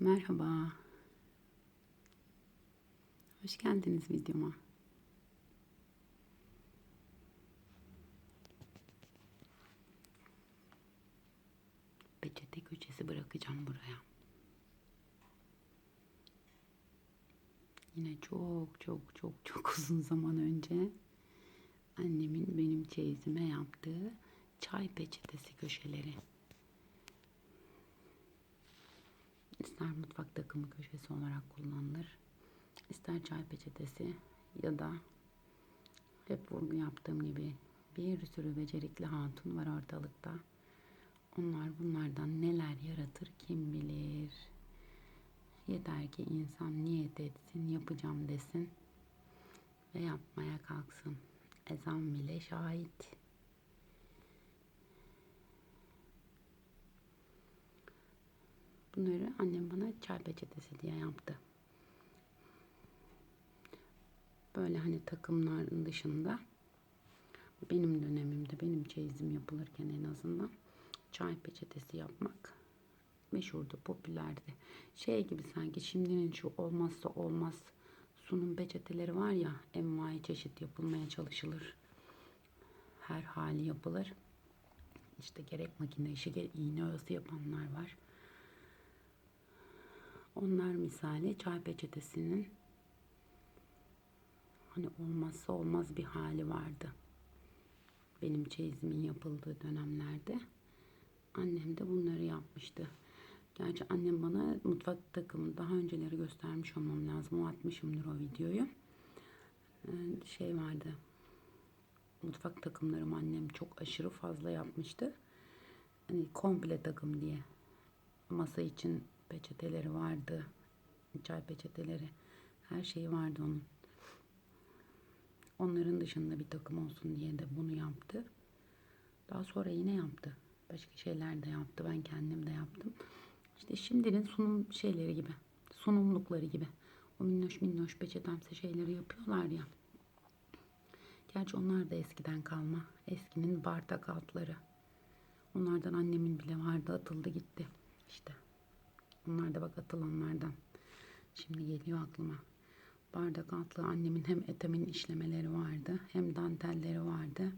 Merhaba. Hoş geldiniz videoma. Peçete köşesi bırakacağım buraya. Yine çok çok çok çok uzun zaman önce annemin benim çeyizime yaptığı çay peçetesi köşeleri. İster mutfak takımı köşesi olarak kullanılır. ister çay peçetesi ya da hep vurgu yaptığım gibi bir sürü becerikli hatun var ortalıkta. Onlar bunlardan neler yaratır kim bilir. Yeter ki insan niyet etsin, yapacağım desin ve yapmaya kalksın. Ezan bile şahit. Bunları annem bana çay peçetesi diye yaptı. Böyle hani takımların dışında benim dönemimde benim çeyizim yapılırken en azından çay peçetesi yapmak meşhurdu, popülerdi. Şey gibi sanki şimdinin şu olmazsa olmaz sunum peçeteleri var ya envai çeşit yapılmaya çalışılır. Her hali yapılır. İşte gerek makine işi gerek iğne oyası yapanlar var. Onlar misali çay peçetesinin hani olmazsa olmaz bir hali vardı. Benim çeyizimin yapıldığı dönemlerde annem de bunları yapmıştı. Gerçi annem bana mutfak takımı daha önceleri göstermiş olmam lazım. O atmışımdır o videoyu. Ee, şey vardı. Mutfak takımlarım annem çok aşırı fazla yapmıştı. Hani komple takım diye. Masa için peçeteleri vardı. Çay peçeteleri. Her şeyi vardı onun. Onların dışında bir takım olsun diye de bunu yaptı. Daha sonra yine yaptı. Başka şeyler de yaptı. Ben kendim de yaptım. İşte şimdinin sunum şeyleri gibi. Sunumlukları gibi. O minnoş minnoş peçetemsi şeyleri yapıyorlar ya. Gerçi onlar da eskiden kalma. Eskinin bardak altları. Onlardan annemin bile vardı atıldı gitti. Onlar da bak atılanlardan. Şimdi geliyor aklıma. Bardak altlı annemin hem etemin işlemeleri vardı hem dantelleri vardı.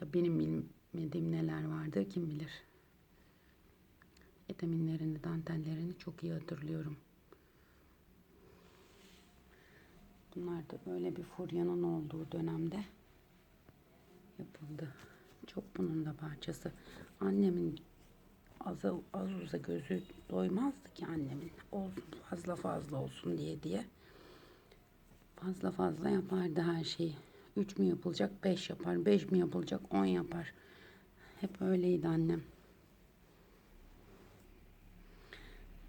Ya benim bilmediğim neler vardı kim bilir. Eteminlerini, dantellerini çok iyi hatırlıyorum. Bunlar da böyle bir furyanın olduğu dönemde yapıldı. Çok bunun da parçası. Annemin az, az uza gözü doymazdı ki annemin. Olsun fazla fazla olsun diye diye. Fazla fazla yapardı her şeyi. Üç mü yapılacak beş yapar. Beş mi yapılacak on yapar. Hep öyleydi annem.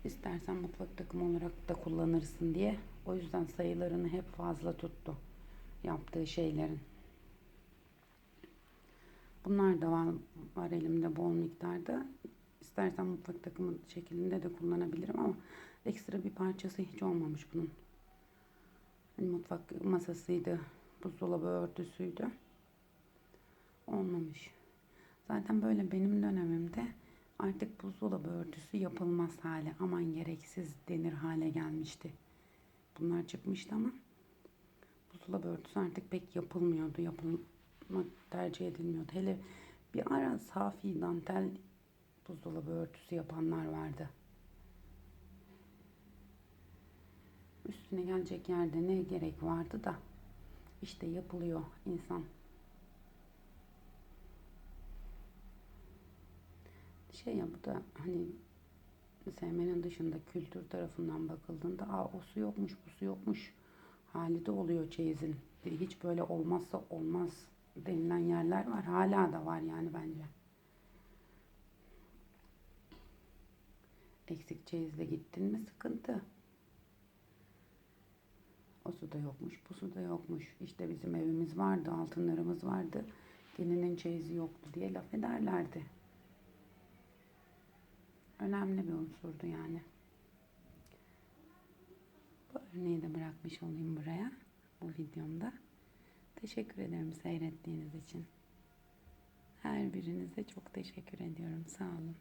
İstersen mutfak takımı olarak da kullanırsın diye. O yüzden sayılarını hep fazla tuttu. Yaptığı şeylerin. Bunlar da var, var elimde bol miktarda. İstersen mutfak takımı şeklinde de kullanabilirim ama ekstra bir parçası hiç olmamış bunun. Hani mutfak masasıydı, buzdolabı örtüsüydü. Olmamış. Zaten böyle benim dönemimde artık buzdolabı örtüsü yapılmaz hale, aman gereksiz denir hale gelmişti. Bunlar çıkmıştı ama buzdolabı örtüsü artık pek yapılmıyordu. Yapılmak tercih edilmiyordu. Hele bir ara safi dantel buzdolabı örtüsü yapanlar vardı. Üstüne gelecek yerde ne gerek vardı da işte yapılıyor insan. Şey ya bu da hani sevmenin dışında kültür tarafından bakıldığında aa o su yokmuş bu su yokmuş hali de oluyor çeyizin. Hiç böyle olmazsa olmaz denilen yerler var. Hala da var yani bence. Eksik çeyizle gittin mi sıkıntı. O su da yokmuş, bu su da yokmuş. İşte bizim evimiz vardı, altınlarımız vardı. Gelinin çeyizi yoktu diye laf ederlerdi. Önemli bir unsurdu yani. Bu örneği de bırakmış olayım buraya, bu videomda. Teşekkür ederim seyrettiğiniz için. Her birinize çok teşekkür ediyorum. Sağ olun.